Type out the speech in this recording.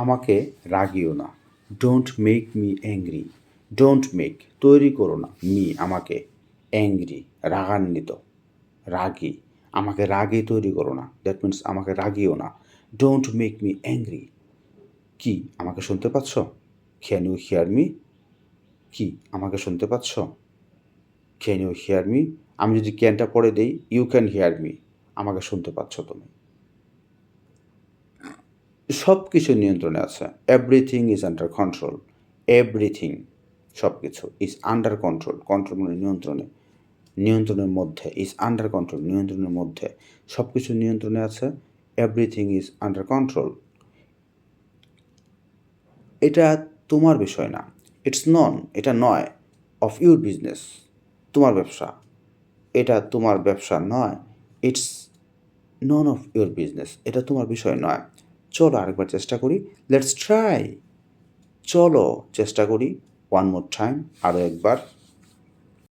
আমাকে রাগিও না। Don't make me angry don't make তৈরি করো না। মি আমাকে অ্যাংরি রাগান্বিত। রাগী, আমাকে রাগে তৈরি করো না। দ্যাট মিন্স আমাকে রাগিও না। ডোন্ট মেক মি অ্যাংরি কি, আমাকে শুনতে পাচ্ছ? ক্যান ইউ হিয়ার মি কি, আমাকে শুনতে পাচ্ছ? ক্যান ইউ হিয়ার মি আমি যদি ক্যানটা পড়ে দেই ইউ ক্যান হিয়ার মি আমাকে শুনতে পাচ্ছ তুমি। সব কিছু নিয়ন্ত্রণে আছে। Everything is under control everything সব কিছু ইজ আন্ডার কন্ট্রোল কন্ট্রোল মানে নিয়ন্ত্রণে। নিয়ন্ত্রণের মধ্যে ইজ আন্ডার কন্ট্রোল নিয়ন্ত্রণের মধ্যে সব কিছু নিয়ন্ত্রণে আছে। এভরিথিং ইজ আন্ডার কন্ট্রোল এটা তোমার বিষয় না। ইটস নন এটা নয়। অফ ইউর বিজনেস তোমার ব্যবসা। এটা তোমার ব্যবসা নয়। It's none of your business এটা তোমার বিষয় নয়। চলো আরেকবার চেষ্টা করি। লেটস ট্রাই চলো চেষ্টা করি। ওয়ান মোর টাইম আরও একবার।